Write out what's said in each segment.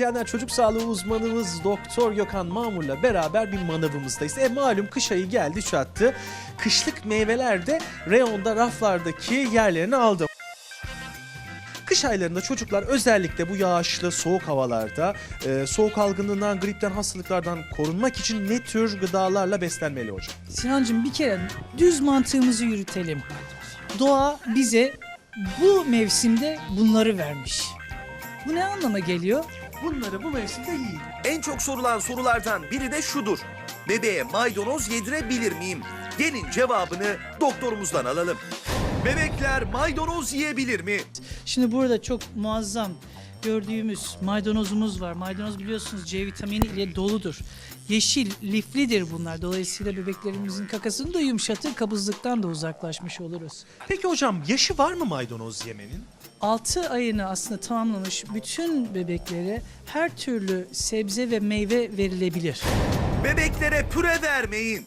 izleyenler çocuk sağlığı uzmanımız Doktor Gökhan Mamur'la beraber bir manavımızdayız. E malum kış ayı geldi çattı. Kışlık meyveler de reyonda raflardaki yerlerini aldı. Kış aylarında çocuklar özellikle bu yağışlı soğuk havalarda e, soğuk algınlığından, gripten, hastalıklardan korunmak için ne tür gıdalarla beslenmeli hocam? Sinancığım bir kere düz mantığımızı yürütelim. Doğa bize bu mevsimde bunları vermiş. Bu ne anlama geliyor? Bunları bu mevsimde yiyin. En çok sorulan sorulardan biri de şudur. Bebeğe maydanoz yedirebilir miyim? Gelin cevabını doktorumuzdan alalım. Bebekler maydanoz yiyebilir mi? Şimdi burada çok muazzam gördüğümüz maydanozumuz var. Maydanoz biliyorsunuz C vitamini ile doludur. Yeşil, liflidir bunlar. Dolayısıyla bebeklerimizin kakasını da yumuşatır, kabızlıktan da uzaklaşmış oluruz. Peki hocam yaşı var mı maydanoz yemenin? 6 ayını aslında tamamlamış bütün bebeklere her türlü sebze ve meyve verilebilir. Bebeklere püre vermeyin.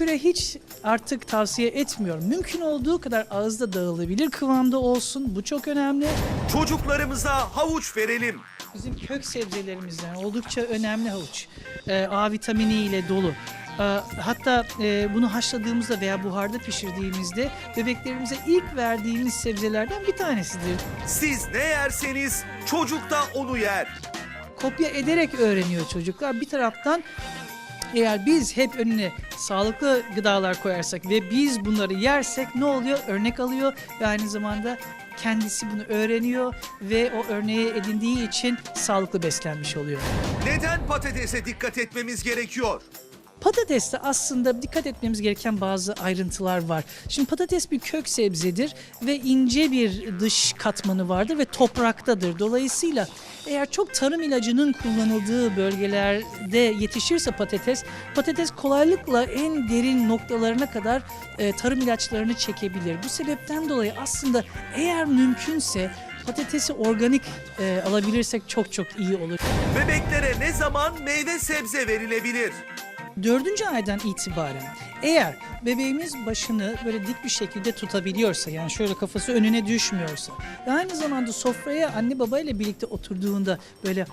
Püre hiç artık tavsiye etmiyorum. Mümkün olduğu kadar ağızda dağılabilir kıvamda olsun. Bu çok önemli. Çocuklarımıza havuç verelim. Bizim kök sebzelerimizden oldukça önemli havuç. Ee, A vitamini ile dolu. Ee, hatta e, bunu haşladığımızda veya buharda pişirdiğimizde bebeklerimize ilk verdiğimiz sebzelerden bir tanesidir. Siz ne yerseniz çocuk da onu yer. kopya ederek öğreniyor çocuklar. Bir taraftan eğer biz hep önüne sağlıklı gıdalar koyarsak ve biz bunları yersek ne oluyor? Örnek alıyor ve aynı zamanda kendisi bunu öğreniyor ve o örneği edindiği için sağlıklı beslenmiş oluyor. Neden patatese dikkat etmemiz gerekiyor? Patateste aslında dikkat etmemiz gereken bazı ayrıntılar var. Şimdi patates bir kök sebzedir ve ince bir dış katmanı vardır ve topraktadır. Dolayısıyla eğer çok tarım ilacının kullanıldığı bölgelerde yetişirse patates, patates kolaylıkla en derin noktalarına kadar e, tarım ilaçlarını çekebilir. Bu sebepten dolayı aslında eğer mümkünse patatesi organik e, alabilirsek çok çok iyi olur. Bebeklere ne zaman meyve sebze verilebilir? Dördüncü aydan itibaren eğer bebeğimiz başını böyle dik bir şekilde tutabiliyorsa yani şöyle kafası önüne düşmüyorsa ve aynı zamanda sofraya anne babayla birlikte oturduğunda böyle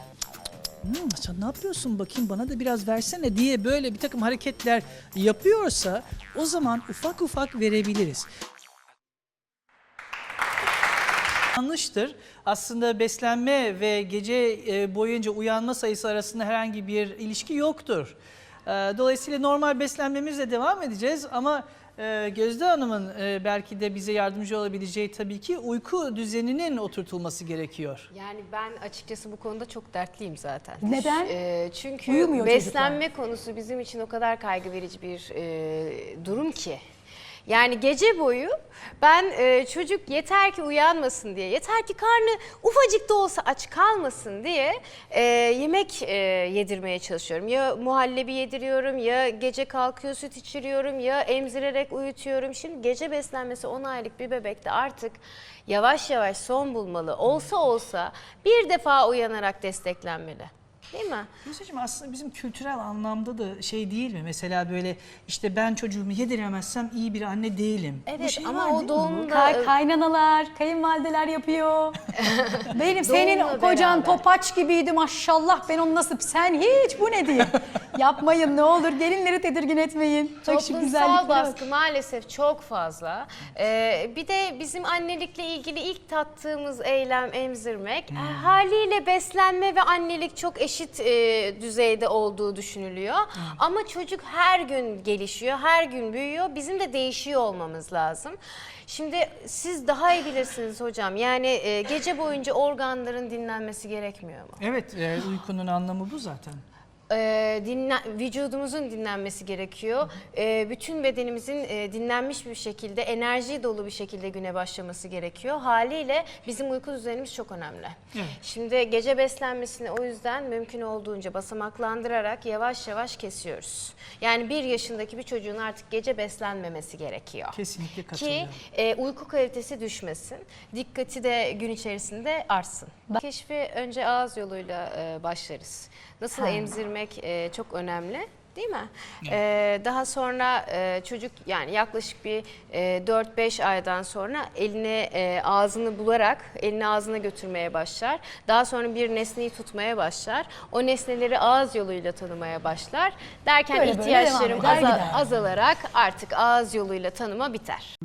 Hmm, sen ne yapıyorsun bakayım bana da biraz versene diye böyle bir takım hareketler yapıyorsa o zaman ufak ufak verebiliriz. Yanlıştır. Aslında beslenme ve gece e, boyunca uyanma sayısı arasında herhangi bir ilişki yoktur. E, Dolayısıyla normal beslenmemizle devam edeceğiz ama e, Gözde Hanım'ın e, belki de bize yardımcı olabileceği tabii ki uyku düzeninin oturtulması gerekiyor. Yani ben açıkçası bu konuda çok dertliyim zaten. Neden? Ee, çünkü Uyumuyor beslenme konusu bizim için o kadar kaygı verici bir e, durum ki. Yani gece boyu ben e, çocuk yeter ki uyanmasın diye, yeter ki karnı ufacık da olsa aç kalmasın diye e, yemek e, yedirmeye çalışıyorum. Ya muhallebi yediriyorum, ya gece kalkıyor süt içiriyorum, ya emzirerek uyutuyorum. Şimdi gece beslenmesi 10 aylık bir bebekte artık yavaş yavaş son bulmalı. Olsa olsa bir defa uyanarak desteklenmeli. Değil mi? Gülseciğim aslında bizim kültürel anlamda da şey değil mi? Mesela böyle işte ben çocuğumu yediremezsem iyi bir anne değilim. Bu Evet şey ama var değil o mi? doğumda Kay- kaynanalar, kayınvalideler yapıyor. Benim senin Doğumla kocan beraber. topaç gibiydi maşallah ben onu nasıl sen hiç bu ne diye. Yapmayın ne olur gelinleri tedirgin etmeyin. Bak şu Toplumsal güzelliklere bak. baskı maalesef çok fazla. Ee, bir de bizim annelikle ilgili ilk tattığımız eylem emzirmek. Hmm. E, haliyle beslenme ve annelik çok eşit e, düzeyde olduğu düşünülüyor. Hmm. Ama çocuk her gün gelişiyor, her gün büyüyor. Bizim de değişiyor olmamız lazım. Şimdi siz daha iyi bilirsiniz hocam. Yani e, gece boyunca organların dinlenmesi gerekmiyor mu? Evet, e, uykunun anlamı bu zaten. E, dinlen, vücudumuzun dinlenmesi gerekiyor. E, bütün bedenimizin e, dinlenmiş bir şekilde, enerji dolu bir şekilde güne başlaması gerekiyor. Haliyle bizim uyku düzenimiz çok önemli. Evet. Şimdi gece beslenmesini o yüzden mümkün olduğunca basamaklandırarak yavaş yavaş kesiyoruz. Yani bir yaşındaki bir çocuğun artık gece beslenmemesi gerekiyor. Kesinlikle Ki katılıyorum. e, uyku kalitesi düşmesin, dikkati de gün içerisinde artsın. Keşfi önce ağız yoluyla e, başlarız. Nasıl emzirmek e, çok önemli. değil mi? Ee, daha sonra e, çocuk yani yaklaşık bir e, 4-5 aydan sonra eline e, ağzını bularak elini ağzına götürmeye başlar. Daha sonra bir nesneyi tutmaya başlar. O nesneleri ağız yoluyla tanımaya başlar. Derken Böyle böyle ihtiyaçlarım devam eder, aza- gider. azalarak artık ağız yoluyla tanıma biter.